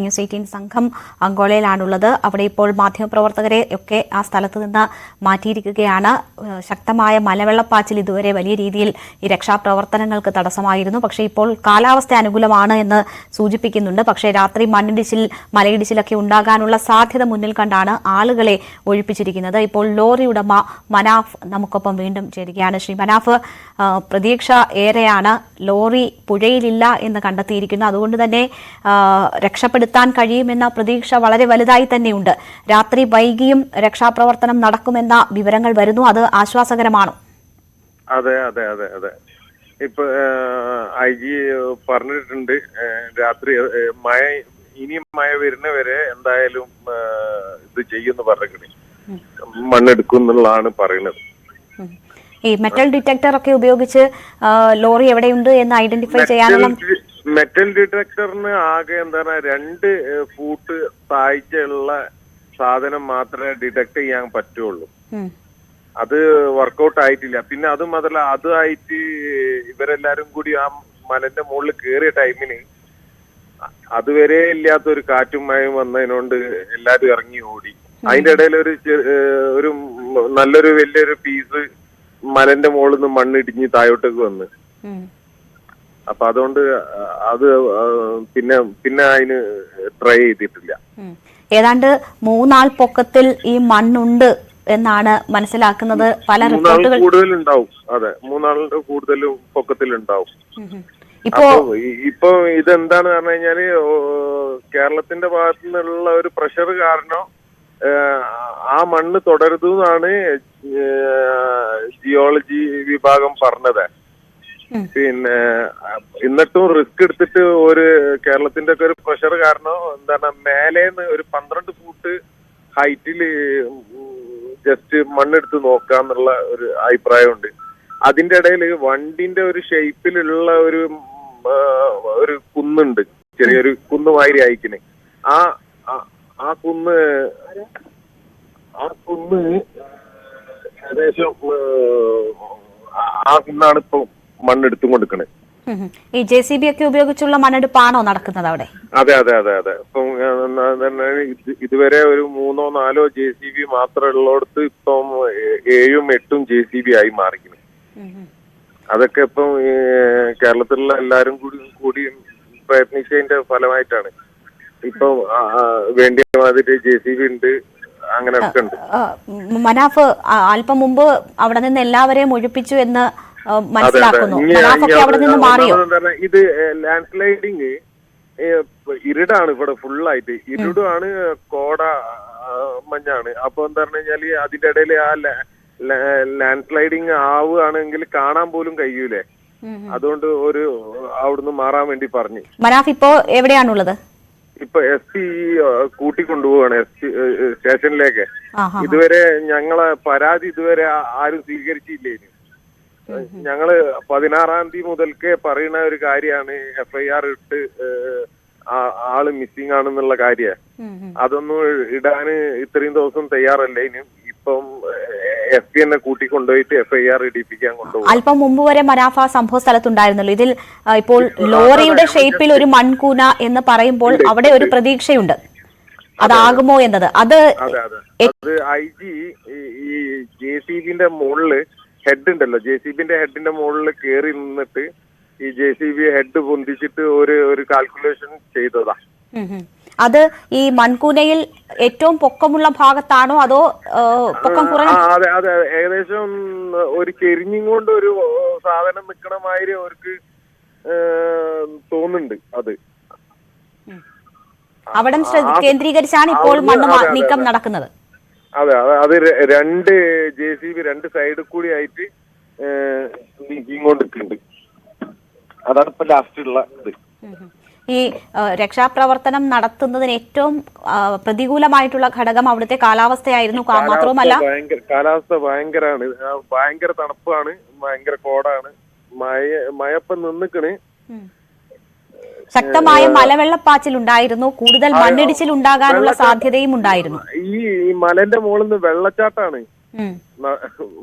News eighteen സംഘം അങ്കോളയിലാണുള്ളത് അവിടെ ഇപ്പോൾ മാധ്യമപ്രവർത്തകരെ ഒക്കെ ആ സ്ഥലത്ത് നിന്ന് മാറ്റിയിരിക്കുകയാണ്. ശക്തമായ മലവെള്ളപ്പാച്ചിൽ ഇതുവരെ വലിയ രീതിയിൽ ഈ രക്ഷാപ്രവർത്തനങ്ങൾക്ക് തടസ്സമായിരുന്നു. പക്ഷേ ഇപ്പോൾ കാലാവസ്ഥ അനുകൂലമാണ് എന്ന് സൂചിപ്പിക്കുന്നുണ്ട്. പക്ഷേ രാത്രി മണ്ണിടിച്ചിൽ മലയിടിച്ചിലൊക്കെ ഉണ്ടാകാനുള്ള സാധ്യത മുന്നിൽ കണ്ടാണ് ആളുകളെ ഒഴിപ്പിച്ചിരിക്കുന്നത്. ഇപ്പോൾ ലോറി ഉടമ മനാഫ് നമുക്കൊപ്പം വീണ്ടും ചേരുകയാണ്. ശ്രീ മനാഫ് പ്രതീക്ഷ ഏറെയാണ്. ലോറി പുഴയിലില്ല എന്ന് കണ്ടെത്തിയിരിക്കുന്നു. അതുകൊണ്ട് തന്നെ ആ, രക്ഷപ്പെടുത്താൻ കഴിയുമെന്ന പ്രതീക്ഷ വളരെ വലുതായി തന്നെയുണ്ട്. രാത്രി വൈകിയും രക്ഷാപ്രവർത്തനം നടക്കുമെന്ന വിവരങ്ങൾ വരുന്നു. അത് ആശ്വാസകരമാണോ? അതെ അതെ അതെ അതെ. ഇപ്പൊ ഐ ജി പറഞ്ഞിട്ടുണ്ട്. രാത്രി മഴ ഇനി മഴ വരുന്ന വരെ എന്തായാലും ഇത് ചെയ്യുമെന്ന് പറഞ്ഞിട്ടുണ്ട്. മണ്ണെടുക്കും എന്നുള്ളതാണ് പറയുന്നത് ഈ മെറ്റൽ ഡിറ്റക്ടർ ഒക്കെ ഉപയോഗിച്ച് ലോറി എവിടെയുണ്ട് എന്ന് ഐഡന്റിഫൈ ചെയ്യാനുള്ള മെറ്റൽ ഡിറ്റക്ടറിന് ആകെ എന്താണ് രണ്ട് ഏ, ഫൂട്ട് താഴ്ചയുള്ള സാധനം മാത്രമേ ഡിറ്റക്ട് ചെയ്യാൻ പറ്റുള്ളൂ. അത് വർക്കൗട്ട് ആയിട്ടില്ല പിന്നെ അത് മാത്രല്ല അതായിട്ട് ഇവരെല്ലാരും കൂടി ആ മലന്റെ മുകളിൽ കേറിയ ടൈമിന് അതുവരെ ഇല്ലാത്ത ഒരു കാറ്റും മഴയും വന്നതിനോണ്ട് എല്ലാരും ഇറങ്ങി ഓടി അതിന്റെ ഇടയിൽ ഒരു ഒരു നല്ലൊരു വലിയൊരു പീസ് മലന്റെ മുകളിൽ നിന്ന് മണ്ണിടിഞ്ഞ് താഴോട്ടേക്ക് വന്ന്. അപ്പൊ അതുകൊണ്ട് അത് പിന്നെ പിന്നെ അതിന് ട്രൈ ചെയ്തിട്ടില്ല. ഏതാണ്ട് മൂന്നാൾ പൊക്കത്തിൽ ഈ മണ്ണുണ്ട് എന്നാണ് മനസ്സിലാക്കുന്നത് പല റിപ്പോർട്ടുകൾ റിപ്പോർട്ടുകൾ കൂടുതലുണ്ടാവും അതെ മൂന്നാളിന്റെ കൂടുതൽ പൊക്കത്തിൽ ഉണ്ടാവും. ഇപ്പോ ഇപ്പൊ ഇതെന്താണ് പറഞ്ഞു കഴിഞ്ഞാൽ കേരളത്തിന്റെ ഭാഗത്തു നിന്നുള്ള ഒരു പ്രഷർ കാരണം ആ മണ്ണ് തുടരുതെന്നാണ് ജിയോളജി വിഭാഗം പറഞ്ഞത്. പിന്നെ എന്നിട്ടും റിസ്ക് എടുത്തിട്ട് ഒരു കേരളത്തിന്റെ ഒക്കെ ഒരു പ്രഷർ കാരണം എന്താണ് മേലേന്ന് ഒരു പന്ത്രണ്ട് ഫൂട്ട് ഹൈറ്റിൽ ജസ്റ്റ് മണ്ണെടുത്ത് നോക്കാന്നുള്ള ഒരു അഭിപ്രായമുണ്ട്. അതിന്റെ ഇടയിൽ വണ്ടിന്റെ ഒരു ഷേപ്പിലുള്ള ഒരു ഒരു കുന്നുണ്ട്. ചെറിയൊരു കുന്ന് മാതിരി അയക്കിന് ആ ആ- കുന്ന് ആ കുന്ന് ഏകദേശം ആ കുന്നാണ് ഇപ്പൊ മണ്ണെടുത്തും കൊടുക്കണേ. ഈ ജെ സി ബി ഒക്കെ ഉപയോഗിച്ചുള്ള മണ്ണെടുപ്പാണോ നടക്കുന്നത് അവിടെ? അതെ അതെ അതെ അതെ. ഇപ്പം ഇതുവരെ ഒരു മൂന്നോ നാലോ ജെ സി ബി മാത്രം ഉള്ളിടത്ത് ഇപ്പം ഏഴും എട്ടും ജെ സി ബി ആയി മാറിക്കുന്നു. അതൊക്കെ ഇപ്പം കേരളത്തിലുള്ള എല്ലാരും കൂടി കൂടി പ്രയത്നിച്ചതിന്റെ ഫലമായിട്ടാണ്. ഇപ്പം വേണ്ടി വേണ്ടിയ മാതിരി ജെ സി ബി ഉണ്ട് അങ്ങനെ ഉണ്ട്. മനാഫ് അല്പം മുമ്പ് അവിടെ നിന്ന് എല്ലാവരെയും ഒഴിപ്പിച്ചു എന്ന് മനസ്സിലാക്കുന്നു. മനാഫൊക്കെ അവിടെ നിന്ന് മാറിയോ? ഇത് ലാൻഡ് സ്ലൈഡിങ് ഇരുടാണ് ഇവിടെ ഫുള്ളായിട്ട്. ഇരുടാണ് കോട മഞ്ഞാണ്. അപ്പൊ എന്താ പറഞ്ഞു കഴിഞ്ഞാൽ അതിന്റെ ഇടയിൽ ആ ലാൻഡ് സ്ലൈഡിങ് ആവുകയാണെങ്കിൽ കാണാൻ പോലും കഴിയൂലേ. അതുകൊണ്ട് ഒരു അവിടുന്ന് മാറാൻ വേണ്ടി പറഞ്ഞു. മനാഫ് ഇപ്പോ എവിടെയാണുള്ളത്? ഇപ്പൊ എസ് പി കൂട്ടിക്കൊണ്ടുപോവാണ് എസ് പി സ്റ്റേഷനിലേക്ക്. ഇതുവരെ ഞങ്ങളെ പരാതി ഇതുവരെ ആരും സ്വീകരിച്ചില്ലേനു. ഞങ്ങൾ പതിനാറാം തീയതി മുതൽക്കേ പറയുന്ന ഒരു കാര്യമാണ്. എഫ്ഐആർ ഇട്ട് ആൾ മിസ്സിംഗ് ആണെന്നുള്ള കാര്യ. അതൊന്നും ഇടാന് ഇത്രയും ദിവസം തയ്യാറല്ല. ഇനി ഇപ്പം എസ് പി എന്നെ കൂട്ടിക്കൊണ്ടുപോയിട്ട് എഫ്ഐആർ ഇടിപ്പിക്കാൻ കൊണ്ടുപോകും അല്പം മുമ്പ് വരെ മനാഫ സംഭവ സ്ഥലത്തുണ്ടായിരുന്നല്ലോ. ഇതിൽ ഇപ്പോൾ ലോറിയുടെ ഷേപ്പിൽ ഒരു മൺകൂന എന്ന് പറയുമ്പോൾ അവിടെ ഒരു പ്രതീക്ഷയുണ്ട്. അതാകുമോ എന്നത്? അത് അതെ അതെ. അത് ഐ ജി ഈ ജെ സി ബിന്റെ മുകളിൽ ഹെഡ് ഉണ്ടല്ലോ. ജെ സി ബിന്റെ ഹെഡിന്റെ മുകളിൽ കയറി നിന്നിട്ട് ഈ ജെ സി ബി ഹെഡ് പൊന്തിച്ചിട്ട് ഒരു ഒരു കാൽക്കുലേഷൻ ചെയ്തതാ. അത് ഈ മൺകൂനയിൽ ഏറ്റവും പൊക്കമുള്ള ഭാഗത്താണോ അതോ പൊക്കം കുറഞ്ഞ അതെ അതെ. ഏകദേശം ഒരു കെരിഞ്ഞും കൊണ്ട് ഒരു സാധനം നിക്കണ മാതിരി അവർക്ക് തോന്നുന്നുണ്ട് അത്. അവിടെ ശ്രദ്ധ കേന്ദ്രീകരിച്ചാണ് ഇപ്പോൾ മണ്ണ് നീക്കം നടക്കുന്നത്. അതെ അതെ. അത് രണ്ട് ജെ സി ബി രണ്ട് സൈഡിൽ കൂടി ആയിട്ട് ഇങ്ങോട്ട് നീക്കിക്കൊണ്ടിരിക്കുന്നുണ്ട് അതാണ് ഇപ്പൊ ലാസ്റ്റ് ഉള്ള ഇത്. ഈ രക്ഷാപ്രവർത്തനം നടത്തുന്നതിന് ഏറ്റവും പ്രതികൂലമായിട്ടുള്ള ഘടകം അവിടുത്തെ കാലാവസ്ഥയായിരുന്നു മാത്രവുമല്ല കാലാവസ്ഥ ഭയങ്കര കാലാവസ്ഥ ഭയങ്കരാണ്. ഭയങ്കര തണുപ്പാണ് ഭയങ്കര കോടാണ്. മഴ മഴപ്പം നിന്നിക്കണ്. ശക്തമായ മലവെള്ളപ്പാച്ചിൽ ഉണ്ടായിരുന്നു കൂടുതൽ മണ്ണിടിച്ചിൽ ഉണ്ടാകാനുള്ള സാധ്യതയും ഉണ്ടായിരുന്നു ഈ മലന്റെ മുകളിൽ നിന്ന് വെള്ളച്ചാട്ടാണ്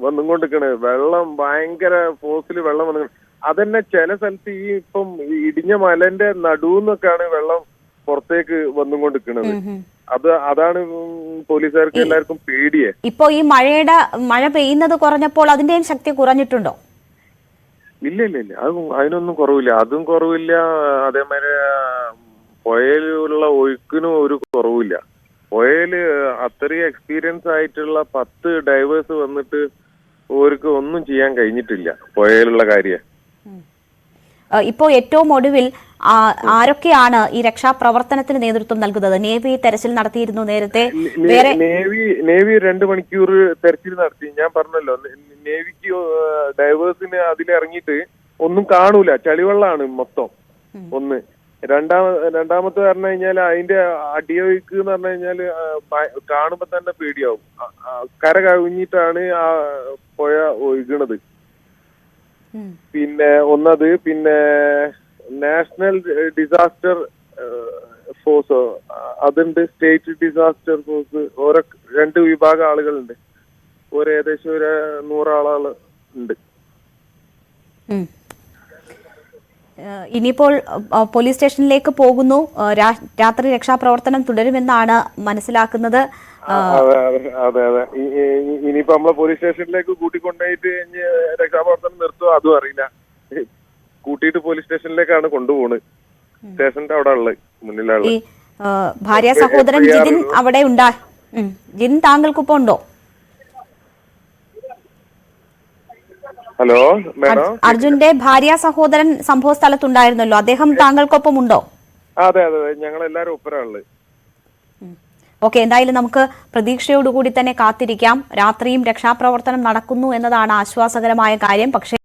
വന്നും കൊണ്ടിരിക്കണേ വെള്ളം ഭയങ്കര ഫോഴ്സിൽ വെള്ളം വന്നു അതന്നെ ചില സ്ഥലത്ത് ഈ ഇപ്പം ഇടിഞ്ഞ മലന്റെ നടുന്നൊക്കെയാണ് വെള്ളം പുറത്തേക്ക് വന്നുകൊണ്ടിരിക്കുന്നത് ഉം, ഉം. അത് അതാണ് പോലീസുകാർക്ക് എല്ലാവർക്കും പേടിയെ. ഇപ്പോ ഈ മഴയുടെ മഴ പെയ്യുന്നത് കുറഞ്ഞപ്പോൾ അതിന്റെയും ശക്തി കുറഞ്ഞിട്ടുണ്ടോ? ഇല്ല ഇല്ല ഇല്ല. അത് അതിനൊന്നും കുറവില്ല. അതും കുറവില്ല. അതേമാതിരി പുഴയിലുള്ള ഒഴുക്കിനും ഒരു കുറവില്ല. പുഴയിൽ അത്രയും എക്സ്പീരിയൻസ് ആയിട്ടുള്ള പത്ത് ഡൈവേഴ്സ് വന്നിട്ട് ഓർക്ക് ഒന്നും ചെയ്യാൻ കഴിഞ്ഞിട്ടില്ല പുഴയിലുള്ള കാര്യം. ഏഹ് ഇപ്പോ ഏറ്റവും ഒടുവിൽ ആരൊക്കെയാണ് ഈ രക്ഷാപ്രവർത്തനത്തിന് നേതൃത്വം നൽകുന്നത്? നേവി തെരച്ചിൽ നടത്തിയിരുന്നു നേരത്തെ. വേറെ നേവി നേവി രണ്ട് മണിക്കൂർ തെരച്ചിൽ നടത്തി. ഞാൻ പറഞ്ഞല്ലോ നേവിക്ക് ഡൈവേഴ്സിന് അതിലിറങ്ങിയിട്ട് ഒന്നും കാണൂല. ചളിവെള്ളമാണ് മൊത്തം. ഒന്ന്. രണ്ടാമ രണ്ടാമത്തെ പറഞ്ഞു കഴിഞ്ഞാൽ അതിന്റെ അടിയൊഴുക്ക് എന്ന് പറഞ്ഞു കഴിഞ്ഞാൽ കാണുമ്പോ തന്നെ പേടിയാവും. കര കവിഞ്ഞിട്ടാണ് ആ പുഴ ഒഴുകണത്. പിന്നെ ഒന്നത് പിന്നെ നാഷണൽ ഡിസാസ്റ്റർ ഫോഴ്സ് അതുണ്ട് സ്റ്റേറ്റ് ഡിസാസ്റ്റർ ഫോഴ്സ്. ഓരോ രണ്ട് വിഭാഗം ആളുകളുണ്ട്. ഒരു ഏകദേശം ഒരു നൂറാളുകൾ ഉണ്ട്. ഇനിയിപ്പോൾ പോലീസ് സ്റ്റേഷനിലേക്ക് പോകുന്നു. രാത്രി രക്ഷാപ്രവർത്തനം തുടരുമെന്നാണ് മനസ്സിലാക്കുന്നത്. അതെ അതെ ഇനിയിപ്പോ നമ്മളെ പോലീസ് സ്റ്റേഷനിലേക്ക് കൂട്ടിക്കൊണ്ടുപോയിട്ട് ഇനി രക്ഷാപ്രവർത്തനം നിർത്തുമോ അതും അറിയില്ല. കൂട്ടിയിട്ട് പോലീസ് സ്റ്റേഷനിലേക്കാണ് കൊണ്ടുപോണ്. സ്റ്റേഷന്റെ അവിടെ ഉള്ളത് മുന്നിലുള്ള ഭാര്യ സഹോദരൻ ജിതിൻ അവിടെ ഉണ്ടാ. ജിതിൻ താങ്കൾക്കൊപ്പം ഉണ്ടോ? ഹലോ അർജുന്റെ ഭാര്യ സഹോദരൻ സംഭവ സ്ഥലത്തുണ്ടായിരുന്നല്ലോ. അദ്ദേഹം താങ്കൾക്കൊപ്പം ഉണ്ടോ? അതെ അതെ ഞങ്ങൾ എല്ലാരും ഒപ്പരാളുള്ളത് ഓക്കെ എന്തായാലും നമുക്ക് പ്രതീക്ഷയോടുകൂടി തന്നെ കാത്തിരിക്കാം. രാത്രിയും രക്ഷാപ്രവർത്തനം നടക്കുന്നു എന്നതാണ് ആശ്വാസകരമായ കാര്യം. പക്ഷേ